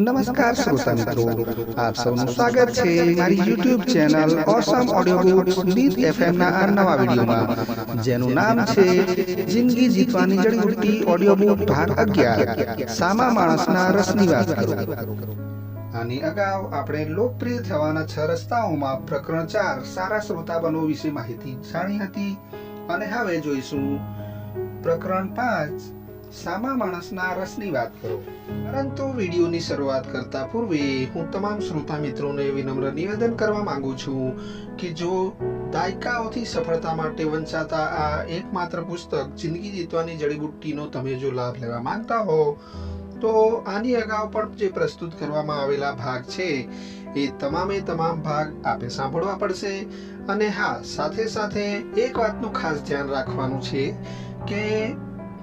નમસ્કાર શ્રોતા મિત્રો આપ સૌનું સ્વાગત છે મારી YouTube channel awesome audio books નીત FM ના આ નવા વિડિયોમાં જેનું નામ છે જિંદગી જીતવાની જડીબુટ્ટી ઓડિયો બુક ભાગ 11 સામા માણસના રસની વાત કરો આની અગાઉ આપણે લોકપ્રિય થવાના છ રસ્તાઓમાં પ્રકરણ ચાર સારા શ્રોતા બનો વિશે માહિતી જાણી હતી અને હવે જોઈશું પ્રકરણ પાંચ સામા માણસના રસની વાત કરો. પરંતુ વિડીયોની શરૂઆત કરતા પૂર્વે હું તમામ શ્રોતા મિત્રોને વિનમ્ર નિવેદન કરવા માંગુ છું કે જો દાયકાઓથી સફળતા માટે વંચાતા આ એકમાત્ર પુસ્તક જિંદગી જીતવાની જડીબુટ્ટીનો તમે જો લાભ લેવા માંગતા હો, તો આની અગાઉ પણ જે પ્રસ્તુત કરવામાં આવેલા ભાગ છે, એ તમામે તમામ ભાગ આપે સાંભળવા પડશે. અને હા, સાથે સાથે એક વાતનું ખાસ ધ્યાન રાખવાનું છે કે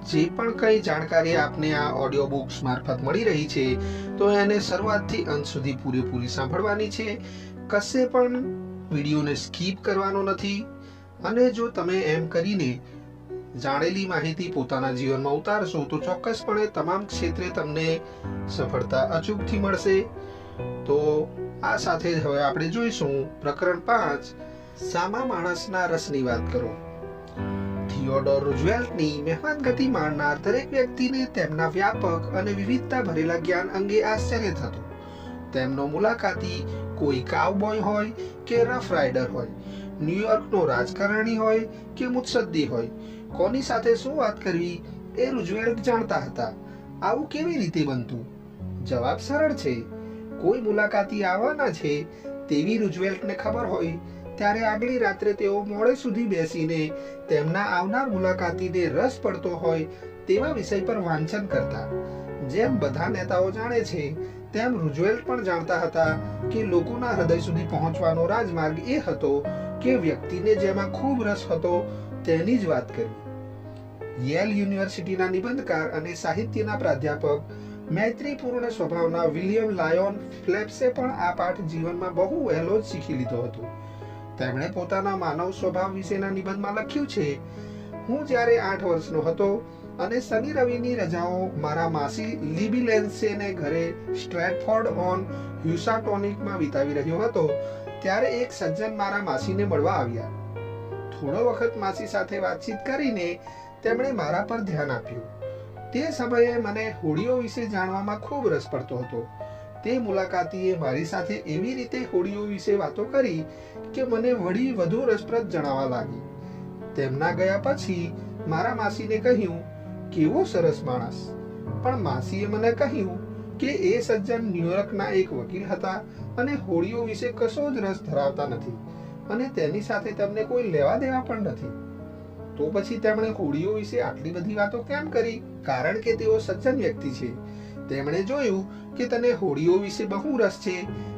જે પણ કંઈ જાણકારી આપને આ ઓડિયો બુક્સ મારફત મળી રહી છે, તો એને શરૂઆતથી અંત સુધી પૂરેપૂરી સાંભળવાની છે. કશે પણ વિડીયોને સ્કીપ કરવાનો નથી. અને જો તમે એમ કરીને જાણેલી માહિતી પોતાના જીવનમાં ઉતારશો, તો ચોક્કસપણે તમામ ક્ષેત્રે તમને સફળતા અચૂકથી મળશે. તો આ સાથે જ હવે આપણે જોઈશું પ્રકરણ પાંચ, સામા માણસના રસની વાત કરો. થિયોડોર રૂઝવેલ્ટની મહેમાનગતિ માણનાર દરેક વ્યક્તિને તેમના વ્યાપક અને વિવિધતા ભરેલા જ્ઞાન અંગે આશ્ચર્ય થતું. તેમનો મુલાકાતી કોઈ કાવબોય હોય કે રફ રાઇડર હોય ન્યુયોર્કનો રાજકારણી હોય કે મુત્સદ્દી હોય, કોની સાથે શું વાત કરવી એ રૂઝવેલ્ટ જાણતા હતા. આવું કેવી રીતે બનતું? જવાબ સરળ છે. કોઈ મુલાકાતી આવવાના છે તેવી રૂઝવેલ્ટને ખબર હોય ત્યારે આગલી રાત્રે તેઓ મોડે સુધી બેસીને તેમના આવનાર મુલાકાતીને રસ પડતો હોય તેવા વિષય પર વાંચન કરતા. જેમ બધા નેતાઓ જાણે છે, તેમ રૂઝવેલ્ટ પણ જાણતા હતા કે લોકોના હૃદય સુધી પહોંચવાનો રાજમાર્ગ એ હતો કે વ્યક્તિને જેમાં ખૂબ રસ હતો તેની જ વાત કરવી યેલ યુનિવર્સિટીના નિબંધકાર અને સાહિત્યના પ્રાધ્યાપક, મૈત્રીપૂર્ણ સ્વભાવના વિલિયમ લાયોન ફ્લેપ્સે પણ આ પાઠ જીવનમાં બહુ વહેલો જ શીખી લીધો હતો. તેમણે પોતાના માનવ સ્વભાવ વિશેના નિબંધમાં લખ્યું છે, હું જ્યારે આઠ વર્ષનો હતો અને શનિ રવિની રજાઓ મારા માસી લીબી ઘરે સ્ટ્રેટફોર્ડ ઓન હ્યુસાટોનિકમાં વિતાવી રહ્યો હતો, ત્યારે એક સજ્જન મારા માસીને મળવા આવ્યા. થોડો વખત માસી સાથે વાતચીત કરીને તેમણે મારા પર ધ્યાન આપ્યું. તે સમયે મને હોડીઓ વિશે જાણવામાં ખૂબ રસ પડતો હતો. તે મુલાકાતીએ મારી સાથે એવી રીતે હોડીઓ વિશે વાતો કરી કે મને વળી વધુ રસપ્રદ જણાવવા લાગી. તેમના ગયા પછી મારા માસીને કહ્યું, કેવો સરસ માણસ. પણ માસીએ મને કહ્યું કે એ સજ્જન ન્યુયોર્કના એક વકીલ હતા અને હોડીઓ વિશે કશો જ રસ ધરાવતા નથી અને તેની સાથે તેમને કોઈ લેવા દેવા પણ નથી. તો પછી તેમણે હોડીઓ વિશે આટલી બધી વાતો કેમ કરી? કારણ કે તેઓ સજ્જન વ્યક્તિ છે. તેમણે જોયું કે તને હોડીઓ વિશે બહુ રસ છે.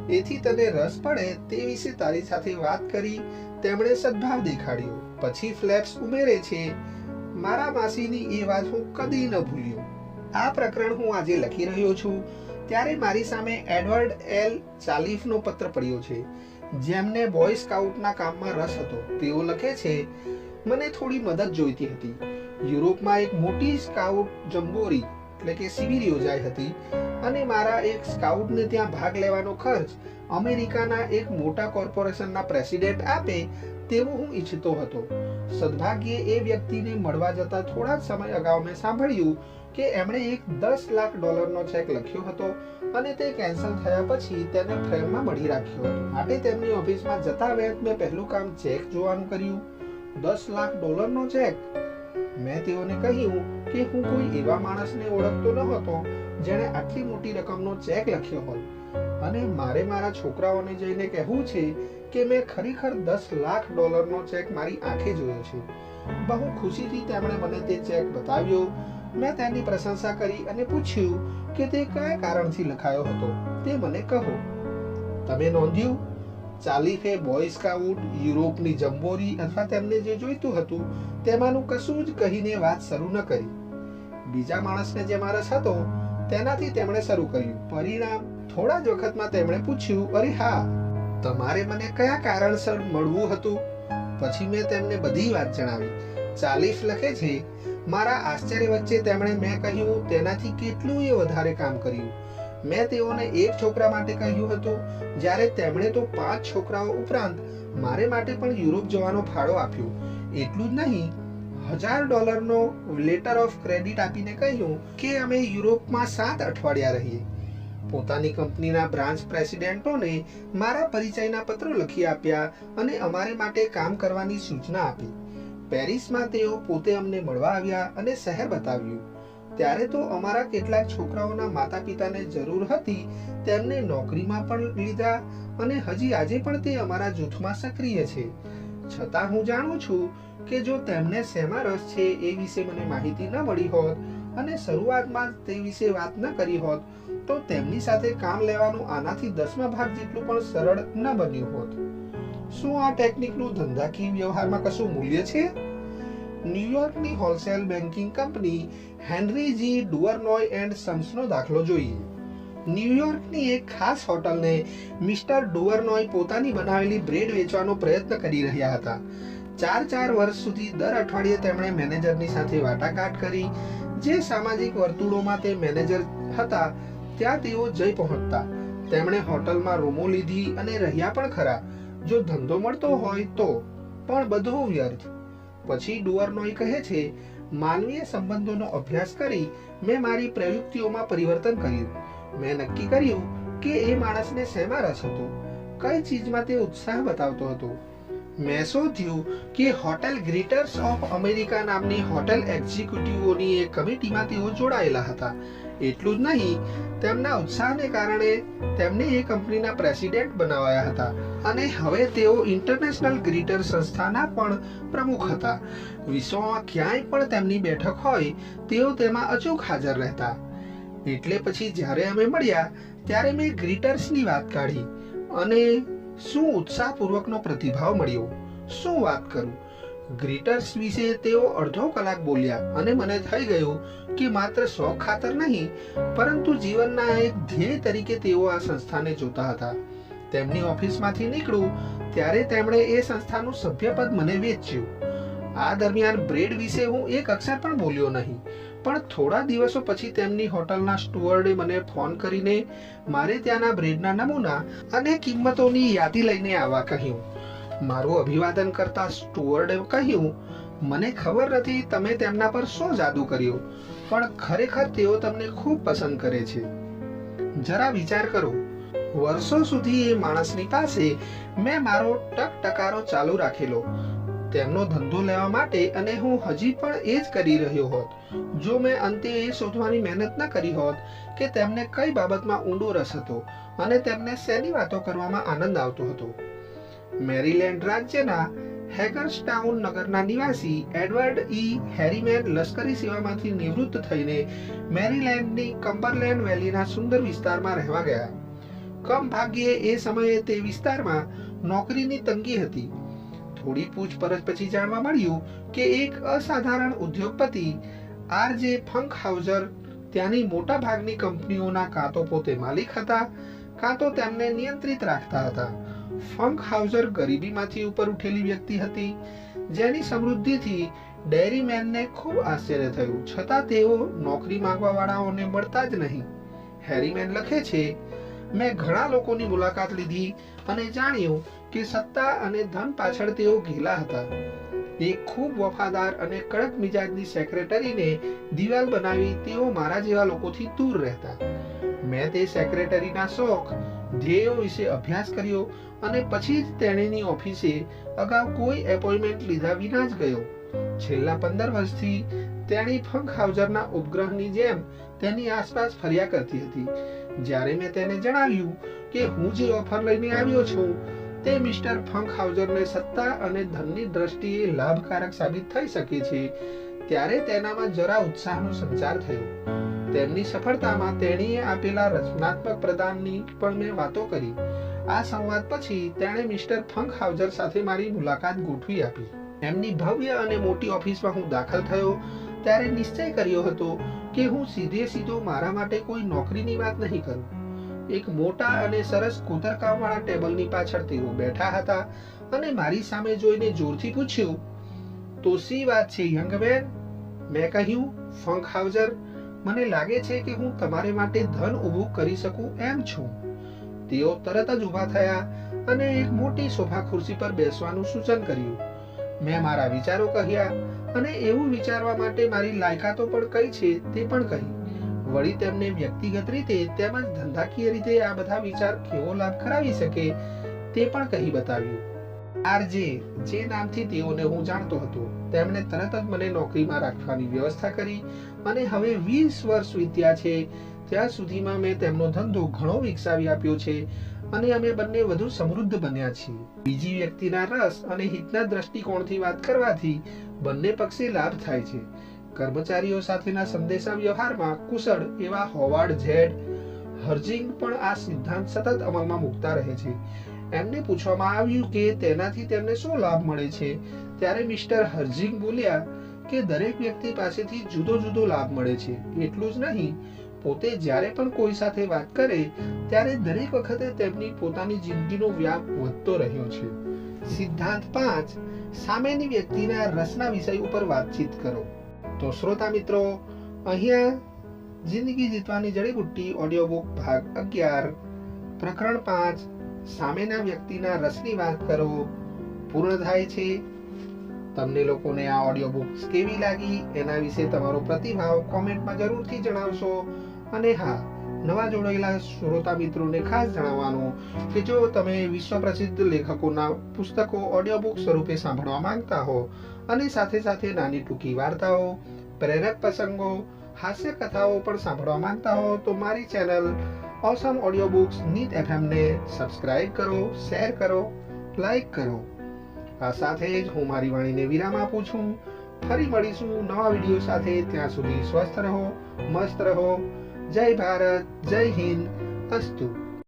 એથી તને રસ પડે તે વિશે તારી સાથે વાત કરી તેમણે સદભાવ દેખાડ્યો. પછી ફ્લેપ્સ ઉમેરે છે, મારા માસીની એ વાત હું કદી ન ભૂલ્યો. આ પ્રકરણ હું આજે લખી રહ્યો છું. ત્યારે મારી સામે એડવર્ડ એલ. ચાલીફનો પત્ર પડ્યો છે, જેમને બોય સ્કાઉટના કામમાં રસ હતો. તેઓ લખે છે, મને થોડી મદદ જોઈતી હતી. યુરોપમાં એક મોટી સ્કાઉટ જમ્બોરી એટલે કે શિબિર યોજાઈ હતી અને મારા એક સ્કાઉટને ત્યાં ભાગ લેવાનો ખર્ચ અમેરિકાના એક મોટા કોર્પોરેશનના પ્રેસિડેન્ટ આપે તેવું હું ઈચ્છતો હતો. સદભાગ્યે એ વ્યક્તિને મળવા જતા થોડા જ સમય અગાઉ મેં સાંભળ્યું કે એમણે એક દસ લાખ ડોલરનો ચેક લખ્યો હતો અને તે કેન્સલ થયા પછી તેને ફ્રેમમાં મળી રાખ્યો હતો. માટે તેમની ઓફિસમાં જતા વેત મેં પહેલું કામ ચેક જોવાનું કર્યું. દસ લાખ ડોલરનો ચેક? મેં તેઓને કહ્યું કે હું કોઈ એવા માણસને ઓળખતો ન હતો જેણે આટલી મોટી રકમનો ચેક લખ્યો હોય. અને મારે મારા છોકરાઓને જઈને કહેવું છે કે મેં ખરેખર દસ લાખ ડોલરનો ચેક મારી આંખે જોયો છે. બહુ ખુશીથી તેમણે મને તે ચેક બતાવ્યો. મેં તેની પ્રશંસા કરી અને પૂછ્યું કે તે કયા કારણથી લખાયો હતો તે મને કહો. તમે નોંધ્યું? ચાલીફે બોય સ્કાઉટ યુરોપની જંબોરી અથવા તેમને જે જોઈતું હતું, તેમાંનું કશું જ કહીને વાત શરૂ ન કરી. બીજા માણસને જે રસ હતો, તેનાથી તેમણે શરૂ કર્યું. પરિણામ થોડા જ વખતમાં તેમણે પૂછ્યું, અરે હા, તમારે મને કયા કારણસર મળવું હતું? પછી મેં તેમને બધી વાત જણાવી. ચાલીફ લખે છે, મારા આશ્ચર્ય વચ્ચે તેમણે મેં કહ્યું, તેનાથી કેટલું એ વધારે કામ કર્યું. મેં તેઓને એક છોકરા માટે કહ્યું હતું. જ્યારે તેમણે તો પાંચ છોકરાઓ ઉપરાંત મારે માટે પણ યુરોપ જવાનો ફાળો આપ્યો. એટલું જ નહીં, હજાર ડોલરનો લેટર ઓફ ક્રેડિટ આપીને કહ્યું કે અમે યુરોપમાં સાત અઠવાડિયા રહીએ. પોતાની કંપનીના બ્રાન્ચ પ્રેસિડેન્ટોને મારા પરિચયના પત્રો લખી આપ્યા અને અમારે માટે કામ કરવાની સૂચના આપી. પેરિસમાં તેઓ પોતે અમને મળવા આવ્યા અને શહેર બતાવ્યું. ત્યારે તો અમારા કેટલાક છોકરાઓના માતા પિતાને જરૂર હતી, તેમને નોકરીમાં પણ લીધા અને હજી આજે પણ તે અમારા જૂથમાં સક્રિય છે. છતાં હું જાણું છું કે જો તેમને શેમાં રસ છે એ વિશે મને માહિતી ન મળી હોત અને શરૂઆતમાં તે વિશે વાત ન કરી હોત, તો તેમની સાથે કામ લેવાનું આનાથી દસમા ભાગ જેટલું પણ સરળ ન બન્યું હોત. શું આ ટેકનિકનું ધંધાકીય વ્યવહારમાં કશું મૂલ્ય છે? ન્યુયોર્કની wholesale banking company Henry G ડુઅરનોય and સન્સનો દાખલો જોઈએ. ન્યુયોર્કની એક ખાસ હોટલને મિસ્ટર ડુઅરનોય પોતાની બનાવેલી બ્રેડ વેચવાનો પ્રયત્ન કરી રહ્યા હતા. ચાર ચાર વર્ષ સુધી દર અઠવાડિયે તેમણે મેનેજરની સાથે વાટાઘાટ કરી. જે સામાજિક વર્તુળોમાં તે મેનેજર હતા, ત્યાં તેઓ જઈ પહોંચતા. તેમણે હોટલમાં રૂમો લીધી અને રહ્યા પણ ખરા. જો ધંધો મળતો હોય તો, પણ બધું વ્યર્થ. પછી ડુઅરનોય કહે છે માનવીય સંબંધોનો અભ્યાસ કરી મેં મારી પ્રયુક્તિઓમાં પરિવર્તન કર્યું. મેં નક્કી કર્યું કે એ માણસને શેમાં રસ હતો? કઈ ચીજમાં તે ઉત્સાહ બતાવતો હતો? મેં શોધ્યું કે હોટેલ ગ્રીટર્સ ઓફ અમેરિકા નામની હોટેલ એક્ઝિક્યુટિવોની એક કમિટીમાં તેઓ જોડાયેલા હતા. એટલું જ નહીં, તેમના ઉત્સાહને કારણે તેમને એ કંપનીના પ્રેસિડેન્ટ બનાવાયા હતા અને હવે તેઓ ઇન્ટરનેશનલ ગ્રીટર સંસ્થાના પણ પ્રમુખ હતા. વિશ્વમાં ક્યાંય પણ તેમની બેઠક હોય, તેઓ તેમાં અચૂક હાજર રહેતા. એટલે પછી જ્યારે અમે મળ્યા, ત્યારે મેં ગ્રીટર્સની વાત કાઢી અને શું ઉત્સાહપૂર્વકનો પ્રતિભાવ મળ્યો? શું વાત કરું? ગ્રીટર્સ વિશે તેઓ અડધો કલાક બોલ્યા અને મને થઈ ગયું કે માત્ર શોખ ખાતર નહીં, પરંતુ જીવનના એક ધ્યેય તરીકે તેઓ આ સંસ્થાને જોતા હતા. તેમની ઓફિસમાંથી નીકળું ત્યારે તેમણે એ સંસ્થાનું સભ્યપદ મને વેચ્યું. આ દરમિયાન બ્રેડ વિશે હું એક અક્ષર પણ બોલ્યો નહીં, પણ થોડા દિવસો પછી તેમની હોટલના સ્ટુઅર્ડે મને ફોન કરીને મારે ત્યાંના બ્રેડના નમૂના અને કિંમતોની યાદી લઈને આવવા કહ્યું. મારું અભિવાદન કરતા સ્ટુઅર્ડે કહ્યું, મને ખબર નથી તમે તેમના પર શું જાદુ કર્યો, પણ ખરેખર તેઓ તમને ખૂબ પસંદ કરે છે. જરા વિચાર કરો, વર્ષો સુધી એ માણસની પાસે મેં મારો ટક ટકારો ચાલુ રાખેલો. તેમનો ધંધો લેવા માટે અને હું હજી પણ એ જ કરી રહ્યો હોત. જો મેં અંતે એ શોધવાની મહેનત ન કરી હોત કે તેમને કઈ બાબતમાં ઊંડો રસ હતો અને તેમને શેની વાતો કરવામાં આનંદ આવતો હતો. મેરીલેન્ડ રાજ્યના હેગર્સટાઉન નગરના નિવાસી એડવર્ડ ઈ હેરીમેન લશ્કરી સેવામાંથી નિવૃત્ત થઈને મેરીલેન્ડની કમ્બરલેન્ડ વેલીના સુંદર વિસ્તારમાં રહેવા ગયા. કમ ભાગ્યે એ સમયે તે વિસ્તારમાં નોકરીની તંગી હતી. થોડી પૂછપરછ પછી જાણવા મળ્યું કે એક અસાધારણ ઉદ્યોગપતિ, આર જે ફંક હાઉઝર ત્યાંની મોટા ભાગની કંપનીઓના કાં તો પોતે માલિક હતા, કાં તો તેમને નિયંત્રિત રાખતા હતા. ફંક હાઉઝર ગરીબીમાંથી ઉપર ઉઠેલી વ્યક્તિ હતી, જેની સમૃદ્ધિથી ડેરીમેનને ખૂબ આશ્ચર્ય થયું. છતાં તેઓ નોકરી માંગવા વાળાઓને મળતા જ નહીં. હેરીમેન લખે છે, મેં ઘણા લોકોની મુલાકાત લીધી અને જાણ્યું કે સત્તા અને ધન પાછળ તેઓ ઘેલા હતા. એક ખૂબ વફાદાર અને કડક મિજાજની સેક્રેટરીને દિવાલ બનાવી તેઓ મારા જેવા લોકોથી દૂર રહેતા. મેં તે સેક્રેટરીના શોખ ધ્યેયો વિશે અભ્યાસ કર્યો અને પછી જ તેણીની ઓફિસે અગાઉ કોઈ એપોઇન્ટમેન્ટ લીધા વિના જ ગયો. છેલ્લા પંદર વર્ષથી તેણી ફંક હાઉઝરના ઉપગ્રહની જેમ તેની આસપાસ ફર્યા કરતી હતી. જ્યારે મેં તેને જણાવ્યું કે હું જે ઓફર લઈને આવ્યો છું, તે મિસ્ટર ફંક હાઉઝરને સત્તા અને ધનની દ્રષ્ટિએ લાભકારક સાબિત થઈ શકે છે, ત્યારે તેનામાં જરા ઉત્સાહનો સંચાર થયો. તેમની સફળતામાં તેણીએ આપેલા રચનાત્મક પ્રદાનની પણ મેં વાતો કરી. આ સંવાદ પછી તેણે મિસ્ટર ફંક હાઉઝર સાથે મારી મુલાકાત ગોઠવી આપી. એમની ભવ્ય અને મોટી ઓફિસમાં હું દાખલ થયો ત્યારે નિશ્ચય કર્યો હતો કે હું સીધે સીધો મારા માટે કોઈ નોકરીની વાત નહીં કરું. એક મોટા અને સરસ કોતરકામવાળા ટેબલની પાછળ તેઓ બેઠા હતા અને મારી સામે જોઈને જોરથી પૂછ્યું, તો સી વાત છે યંગ મેન મેં કહ્યું ફંક હાઉઝર મને લાગે છે કે હું તમારે માટે ધન ઊભું કરી શકું એમ છું. તેઓ તરત જ ઊભા થયા અને એક મોટી સોફા ખુરશી પર બેસવાનું સૂચન કર્યું. મેં મારા વિચારો કહ્યા અને એવું વિચારવા માટે મારી લાયકાતો પણ કઈ છે તે પણ કહી. વળી તેમને વ્યક્તિગત રીતે તેમજ ધંધાકીય રીતે આ બધા વિચાર કેવો લાભ કરાવી શકે તે પણ કહી બતાવ્યું. આરજે જે નામથી તેઓને હું જાણતો હતો, તેમણે તરત જ મને નોકરીમાં રાખવાની વ્યવસ્થા કરી અને હવે વીસ વર્ષ વીત્યા છે. ત્યાં સુધીમાં મેં તેમનો ધંધો ઘણો વિકસાવી આપ્યો છે અને અમે બંને વધુ સમૃદ્ધ બન્યા છીએ. બીજી વ્યક્તિના રસ અને હિતના દ્રષ્ટિકોણથી વાત કરવાથી બંને પક્ષે લાભ થાય છે. કર્મચારીઓ સાથેના સંદેશા વ્યવહારમાં કુશળ એવા હોવાર્ડ ઝેડ હર્જિંગ પણ આ સિદ્ધાંત સતત અમલમાં મૂકતા રહે છે. એમને પૂછવામાં આવ્યું કે તેનાથી તેમને શું લાભ મળે છે? ત્યારે મિસ્ટર હર્જિંગ બોલ્યા કે દરેક વ્યક્તિ પાસેથી જુદો જુદો લાભ મળે છે. એટલું જ નહીં, પોતે જ્યારે પણ કોઈ સાથે વાત કરે, ત્યારે દરેક વખતે તેમની પોતાની જિંદગીનો વ્યાપ વધતો રહ્યો છે. સિદ્ધાંત પાંચ, સામેની વ્યક્તિના રસના વિષય ઉપર વાતચીત કરો. તો શ્રોતા મિત્રો, અહીંયા જિંદગી જીતવાની જડીબુટ્ટી ઓડિયો બુક ભાગ અગિયાર, પ્રકરણ પાંચ સામેના વ્યક્તિના રસની વાત કરો, પૂર્ણ થાય છે. તમને લોકોને આ ઓડિયો બુક્સ કેવી લાગી? એના વિશે તમારો પ્રતિભાવ કોમેન્ટમાં જરૂરથી જણાવશો. અને હા, નવા જોડાયેલા શ્રોતા મિત્રોને ખાસ જણાવવાનું કે જો તમે વિશ્વ પ્રસિદ્ધ લેખકોના પુસ્તકો ઓડિયો બુક સ્વરૂપે સાંભળવા માંગતા હો અને સાથે સાથે નાની ટૂંકી વાર્તાઓ, પ્રેરક પ્રસંગો હાસ્ય કથાઓ પણ સાંભળવા માંગતા હો, તો મારી ચેનલ ઓસમ ઓડિયો બુક્સ નીત એફએમને સબસ્ક્રાઇબ કરો શેર કરો લાઈક કરો. આ સાથે જ હું મારી વાણીને વિરામ આપું છું. ફરી મળીશું નવા વીડિયો સાથે. ત્યાં સુધી સ્વસ્થ રહો, મસ્ત રહો. જય ભારત, જય હિન્દ. અસ્તુ.